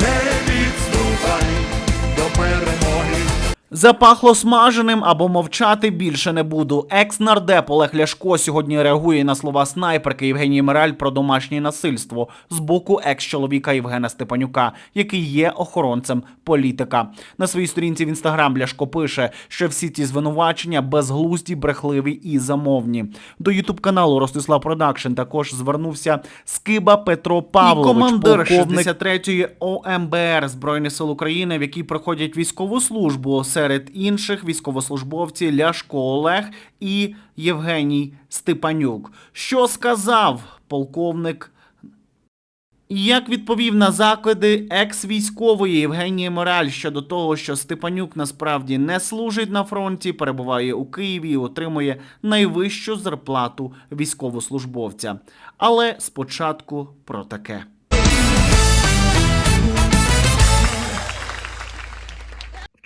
не Запахло смаженим або мовчати більше не буду. Екс-нардеп Олег Ляшко сьогодні реагує на слова снайперки Євгенії Мераль про домашнє насильство з боку екс-чоловіка Євгена Степанюка, який є охоронцем політика. На своїй сторінці в інстаграм Ляшко пише, що всі ці звинувачення безглузді, брехливі і замовні. До ютуб каналу Ростислав Продакшн також звернувся Скиба Петро Павлович, командир полковник 63-ї ОМБР Збройних сил України, в якій проходять військову службу серед інших військовослужбовці Ляшко Олег і Євгеній Степанюк. Що сказав полковник? І Як відповів на закиди екс-військової Євгенії Мораль щодо того, що Степанюк насправді не служить на фронті, перебуває у Києві і отримує найвищу зарплату військовослужбовця. Але спочатку про таке.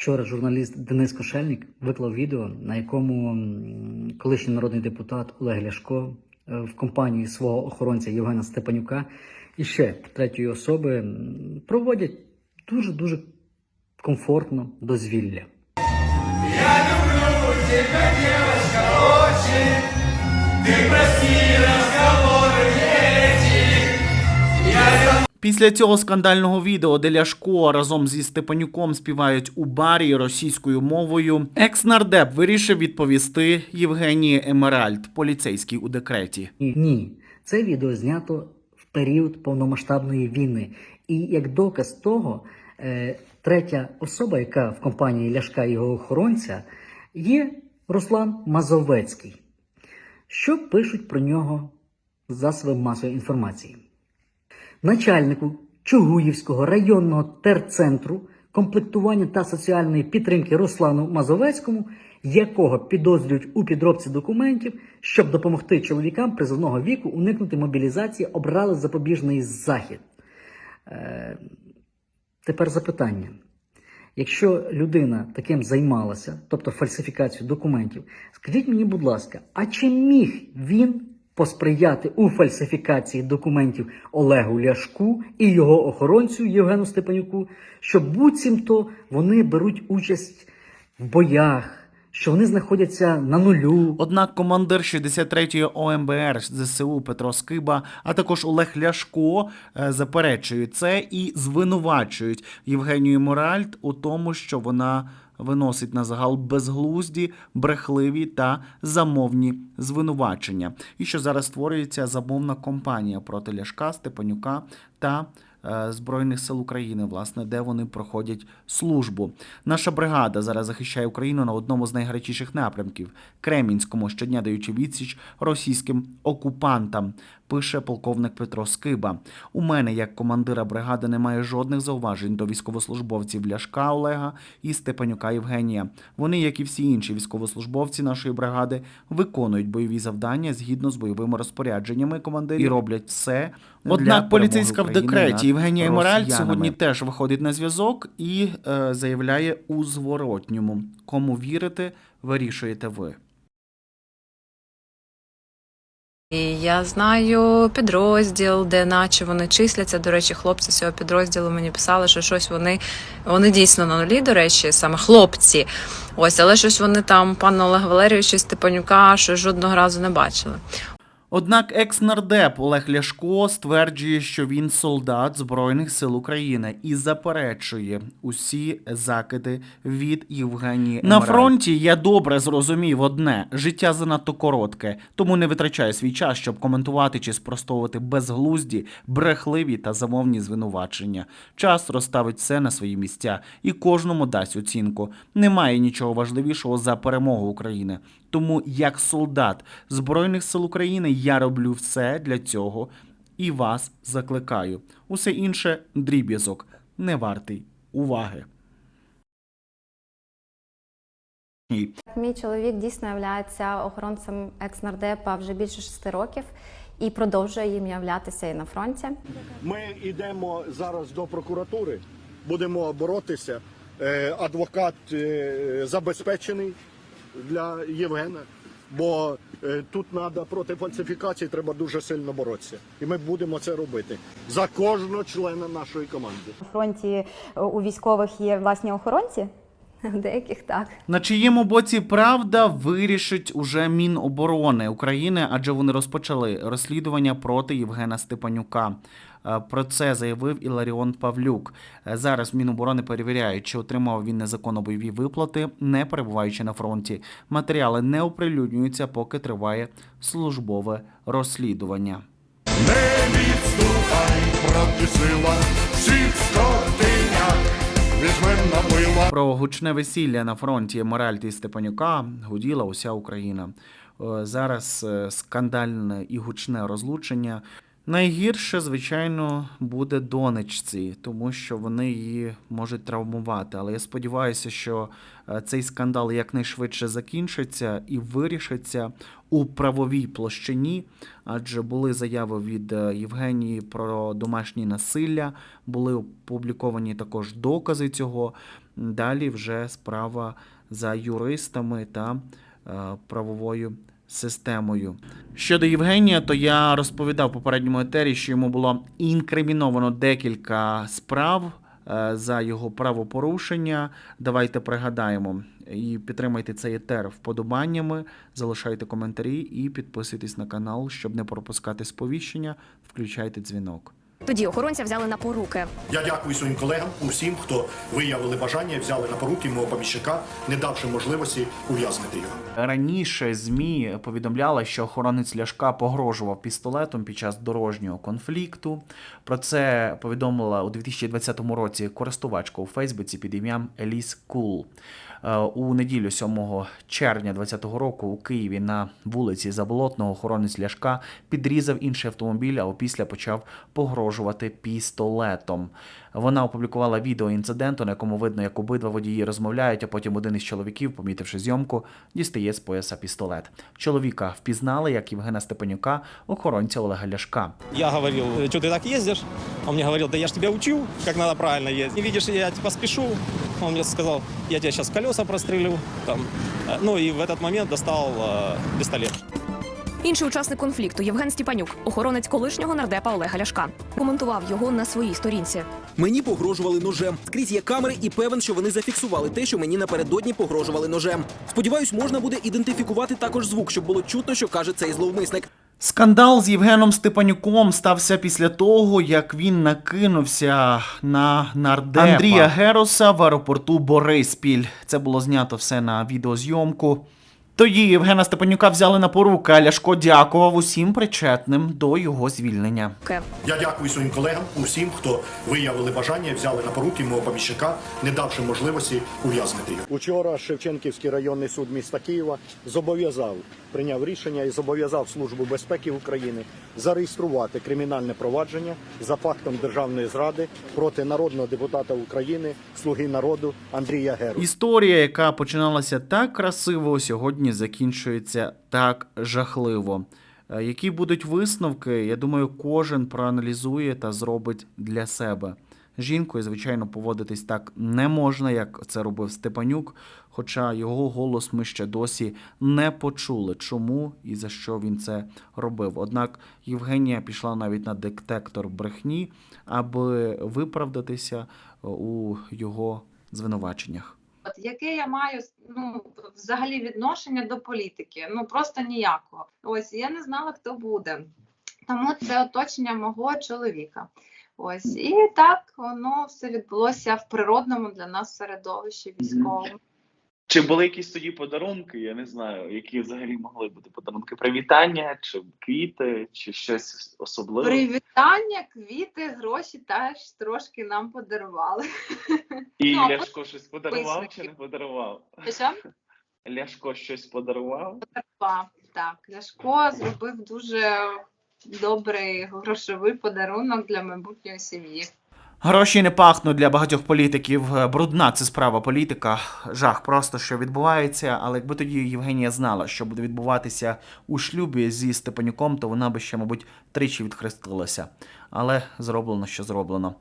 Вчора журналіст Денис Кошельник виклав відео, на якому колишній народний депутат Олег Ляшко е, в компанії свого охоронця Євгена Степанюка і ще третьої особи проводять дуже дуже комфортно дозвілля. Після цього скандального відео, де Ляшко разом зі Степанюком співають у барі російською мовою, екс-нардеп вирішив відповісти Євгенії Емеральд, поліцейській у декреті. Ні, це відео знято в період повномасштабної війни. І як доказ того, е, третя особа, яка в компанії Ляшка і його охоронця, є Руслан Мазовецький. Що пишуть про нього засоби масової інформації? Начальнику Чугуївського районного терцентру комплектування та соціальної підтримки Руслану Мазовецькому, якого підозрюють у підробці документів, щоб допомогти чоловікам призовного віку уникнути мобілізації, обрали запобіжний захід. Е, тепер запитання. Якщо людина таким займалася, тобто фальсифікацією документів, скажіть мені, будь ласка, а чи міг він посприяти у фальсифікації документів Олегу Ляшку і його охоронцю Євгену Степанюку, що буцімто вони беруть участь в боях, що вони знаходяться на нулю, Однак командир 63-ї ОМБР ЗСУ Петро Скиба, а також Олег Ляшко е, заперечують це і звинувачують Євгенію Моральд у тому, що вона виносить на загал безглузді, брехливі та замовні звинувачення, і що зараз створюється замовна компанія проти Ляшка, Степанюка та Збройних сил України, власне, де вони проходять службу. Наша бригада зараз захищає Україну на одному з найгарячіших напрямків Кремінському, щодня даючи відсіч російським окупантам. Пише полковник Петро Скиба. У мене, як командира бригади, немає жодних зауважень до військовослужбовців Ляшка Олега і Степанюка Євгенія. Вони, як і всі інші військовослужбовці нашої бригади, виконують бойові завдання згідно з бойовими розпорядженнями командирів і роблять все. для Однак поліцейська в декреті Євгенія Мораль сьогодні теж виходить на зв'язок і е, заявляє у зворотньому. Кому вірити, вирішуєте ви. І я знаю підрозділ, де наче вони числяться. До речі, хлопці з цього підрозділу мені писали, що щось вони, вони дійсно на нулі, до речі, саме хлопці. Ось, але щось вони там, пана Олега Валерійовича Степанюка, що жодного разу не бачили. Однак екс-нардеп Олег Ляшко стверджує, що він солдат Збройних сил України і заперечує усі закиди від Євгенії на фронті. Я добре зрозумів одне: життя занадто коротке, тому не витрачаю свій час, щоб коментувати чи спростовувати безглузді, брехливі та замовні звинувачення. Час розставить все на свої місця і кожному дасть оцінку. Немає нічого важливішого за перемогу України. Тому, як солдат Збройних сил України, я роблю все для цього і вас закликаю. Усе інше дріб'язок, не вартий уваги. Мій чоловік дійсно є охоронцем екс-нардепа вже більше шести років і продовжує їм являтися і на фронті. Ми йдемо зараз до прокуратури, будемо боротися. Е, Адвокат е, забезпечений для Євгена. бо е, тут треба проти фальсифікації, треба дуже сильно боротися. І ми будемо це робити за кожного члена нашої команди. У фронті е, у військових є власні охоронці. Деяких так. На чиєму боці правда вирішить уже Міноборони України, адже вони розпочали розслідування проти Євгена Степанюка. Е, Про це заявив Іларіон Павлюк. Е, Зараз Міноборони перевіряють, чи отримав він незаконно бойові виплати, не перебуваючи на фронті. Матеріали не оприлюднюються, поки триває службове розслідування. Не відступай, проти сила всіх Про гучне весілля на фронті Моральті Степанюка гуділа уся Україна. Е, Зараз е, скандальне і гучне розлучення. Найгірше, звичайно, буде донечці, тому що вони її можуть травмувати. Але я сподіваюся, що е, цей скандал якнайшвидше закінчиться і вирішиться у правовій площині, адже були заяви від е, Євгенії про домашнє насилля, були опубліковані також докази цього. Далі вже справа за юристами та е, правовою системою. Щодо Євгенія, то я розповідав в попередньому етері, що йому було інкриміновано декілька справ е, за його правопорушення. Давайте пригадаємо і підтримайте цей етер вподобаннями, залишайте коментарі і підписуйтесь на канал, щоб не пропускати сповіщення. Включайте дзвінок. Тоді охоронця взяли на поруки. Я дякую своїм колегам, усім, хто виявили бажання, взяли на поруки мого поміщика, не давши можливості ув'язнити його. Раніше ЗМІ повідомляли, що охоронець Ляшка погрожував пістолетом під час дорожнього конфлікту. Про це повідомила у 2020 році користувачка у Фейсбуці під ім'ям Еліс Кул. Е, У неділю 7 червня 2020 року у Києві на вулиці Заболотного охоронець Ляшка підрізав інший автомобіль, а опісля почав погрожувати пістолетом. Вона опублікувала відео інциденту, на якому видно, як обидва водії розмовляють, а потім один із чоловіків, помітивши зйомку, дістає з пояса пістолет. Чоловіка впізнали як Євгена Степанюка, охоронця Олега Ляшка. Я говорил, что ты так ездишь? Он мне говорил, да я ж тебя учу, как надо правильно ездить. Не видишь, я типа спешу. Он мне сказал, я тебя сейчас колеса прострелю. Там. Э, Ну и в этот момент достал э, пистолет. Інший учасник конфлікту Євген Степанюк, охоронець колишнього нардепа Олега Ляшка, коментував його на своїй сторінці. Мені погрожували ножем. Скрізь є камери і певен, що вони зафіксували те, що мені напередодні погрожували ножем. Сподіваюсь, можна буде ідентифікувати також звук, щоб було чутно, що каже цей зловмисник. Скандал з Євгеном Степанюком стався після того, як він накинувся на нардепа Андрія Героса в аеропорту Бориспіль. Це було знято все на відеозйомку. Тоді Євгена Степанюка взяли на поруки, а Ляшко дякував усім причетним до його звільнення. Я дякую своїм колегам, усім, хто виявили бажання, і взяли на поруки мого поміщика, не давши можливості ув'язнити його. Учора Шевченківський районний суд міста Києва зобов'язав, прийняв рішення і зобов'язав Службу безпеки України зареєструвати кримінальне провадження за фактом державної зради проти народного депутата України, слуги народу Андрія Геру. Історія, яка починалася так красиво, сьогодні закінчується так жахливо. Е, Які будуть висновки, я думаю, кожен проаналізує та зробить для себе. Жінкою, звичайно, поводитись так не можна, як це робив Степанюк, хоча його голос ми ще досі не почули, чому і за що він це робив. Однак Євгенія пішла навіть на детектор брехні, аби виправдатися е, у його звинуваченнях. Яке я маю ну взагалі відношення до політики? Ну просто ніякого. Ось я не знала, хто буде. Тому це оточення мого чоловіка. Ось і так воно все відбулося в природному для нас середовищі військовому. Чи були якісь тоді подарунки? Я не знаю, які взагалі могли бути подарунки. Привітання, чи квіти, чи щось особливе. Привітання, квіти, гроші теж трошки нам подарували. І Ну, Ляшко щось подарував чи не подарував? Що? Ляшко щось подарував? Подарував, так. Ляшко зробив дуже добрий грошовий подарунок для майбутньої сім'ї. Гроші не пахнуть для багатьох політиків. Е, Брудна це справа політика. Жах просто що відбувається. Але якби тоді Євгенія знала, що буде відбуватися у шлюбі зі Степанюком, то вона би ще, мабуть, тричі відхрестилася. Але зроблено, що зроблено.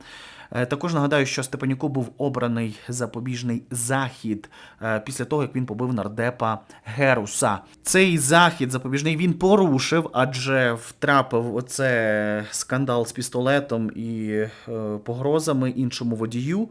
Е, Також нагадаю, що Степанюку був обраний запобіжний захід е, після того, як він побив нардепа Геруса. Цей захід запобіжний він порушив, адже втрапив оце скандал з пістолетом і е, погрозами іншому водію.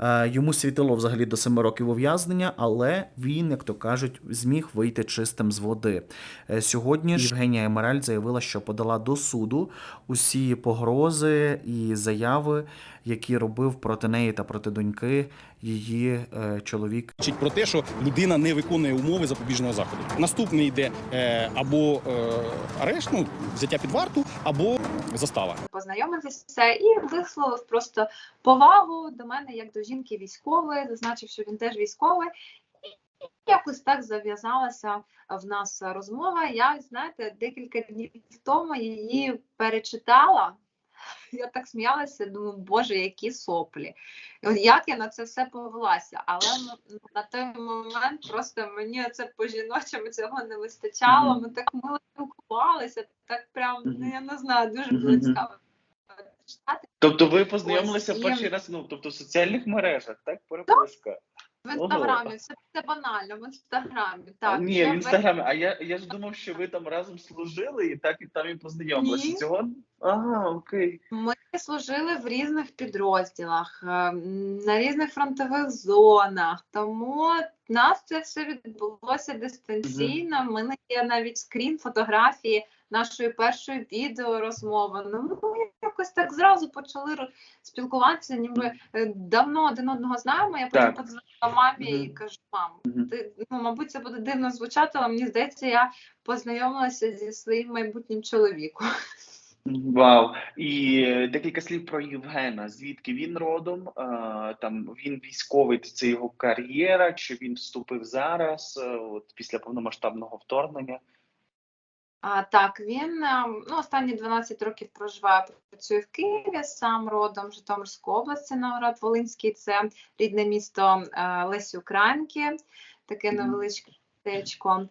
Е, Йому світило взагалі до 7 років ув'язнення, але він, як то кажуть, зміг вийти чистим з води. Е, Сьогодні ж Євгенія Емераль заявила, що подала до суду усі погрози і заяви, які робив проти неї та проти доньки її е, чоловік Свідчить про те, що людина не виконує умови запобіжного заходу. Наступний йде е, або е, арешт, ну, взяття під варту, або застава. познайомитися і висловив просто повагу до мене як до жінки військової, зазначив, що він теж військовий. Якось так зав'язалася в нас розмова. Я, знаєте, декілька днів тому її перечитала. Я так сміялася, думаю, боже, які соплі. Як я на це все повелася, але на той момент просто мені це по-жіночому цього не вистачало. Ми так мило спілкувалися, так прям, ну я не знаю, дуже було цікаво читати. Тобто ви познайомилися Ось, перший раз, ну тобто в соціальних мережах, так? Переписка. В інстаграмі, це, це банально, в інстаграмі. Так, Ні, Ще в інстаграмі. А я, я ж думав, що ви там разом служили і так і там і познайомилися. Ні. Цього? Ага, окей. Ми служили в різних підрозділах, е, на різних фронтових зонах, тому в нас це все відбулося дистанційно. У мене є навіть скрін фотографії нашої першої відеорозмови. Ну, ми якось так зразу почали спілкуватися, ніби е, давно один одного знаємо. Я потім подзвонила мамі і кажу: мам, ти ну, мабуть, це буде дивно звучати, але мені здається, я познайомилася зі своїм майбутнім чоловіком. Вау. І декілька слів про Євгена. Звідки він родом? Там він військовий, це його кар'єра, чи він вступив зараз, е, от після повномасштабного вторгнення? А, так, він е, ну, останні 12 років проживає, працює в Києві, сам родом Житомирської області, Новгород Волинський, це рідне місто е, Лесі Українки, таке невеличке містечко.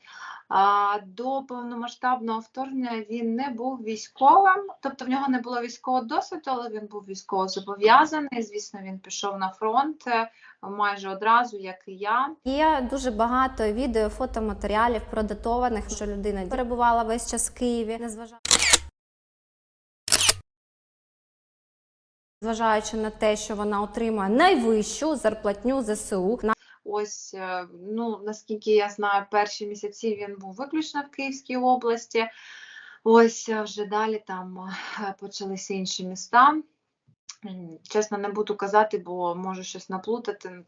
До повномасштабного вторгнення він не був військовим, тобто в нього не було військового досвіду, але він був військово зобов'язаний. Звісно, він пішов на фронт е, майже одразу, як і я. Є дуже багато відео, фотоматеріалів продатованих, що людина перебувала весь час в Києві, незважаючи. Зважаючи на те, що вона отримує найвищу зарплатню ЗСУ, Ось, е, ну, наскільки я знаю, перші місяці він був виключно в Київській області. Ось вже далі там е, почалися інші міста. Чесно, не буду казати, бо можу щось наплутати.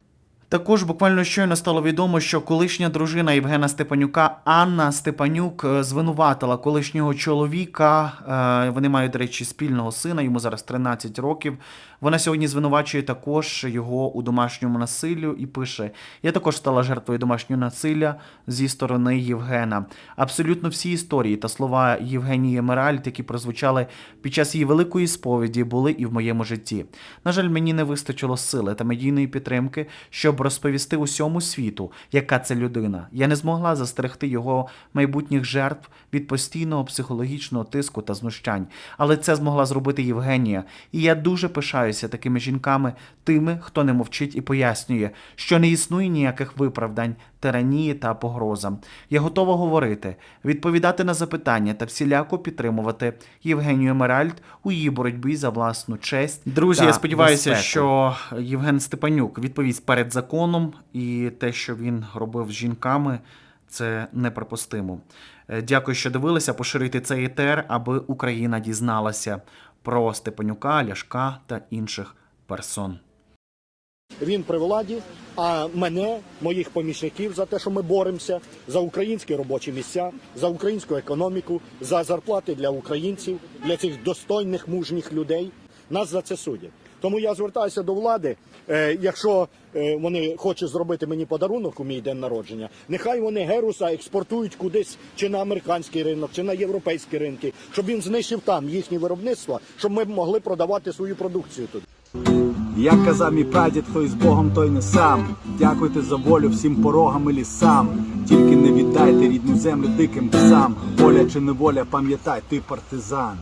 Також буквально щойно стало відомо, що колишня дружина Євгена Степанюка Анна Степанюк е, звинуватила колишнього чоловіка. е, Вони мають, до речі, спільного сина, йому зараз 13 років. Вона сьогодні звинувачує також його у домашньому насиллю і пише: Я також стала жертвою домашнього насилля зі сторони Євгена. Абсолютно всі історії та слова Євгенії Емеральд, які прозвучали під час її великої сповіді, були і в моєму житті. На жаль, мені не вистачило сили та медійної підтримки, щоб розповісти усьому світу, яка це людина. Я не змогла застерегти його майбутніх жертв від постійного психологічного тиску та знущань. Але це змогла зробити Євгенія. І я дуже пишаюся такими жінками, тими, хто не мовчить і пояснює, що не існує ніяких виправдань, тиранії та погрозам. Я готова говорити, відповідати на запитання та всіляко підтримувати Євгенію Емеральд у її боротьбі за власну честь. Друзі, та я сподіваюся, безпеку. що Євген Степанюк відповість перед законом, і те, що він робив з жінками, це неприпустимо. Е, Дякую, що дивилися. Поширюйте цей етер, аби Україна дізналася про Степанюка, Ляшка та інших персон. Він при владі, а мене, моїх помічників, за те, що ми боремося за українські робочі місця, за українську економіку, за зарплати для українців, для цих достойних мужніх людей. Нас за це судять. Тому я звертаюся до влади. Е, якщо е, вони хочуть зробити мені подарунок у мій день народження, нехай вони геруса експортують кудись чи на американський ринок, чи на європейські ринки, щоб він знищив там їхні виробництва, щоб ми могли продавати свою продукцію тут. Як казав мій прадід, хто із Богом, той не сам. Дякуйте за волю всім порогам і лісам. Тільки не віддайте рідну землю диким псам. Воля чи неволя, пам'ятай, ти партизан.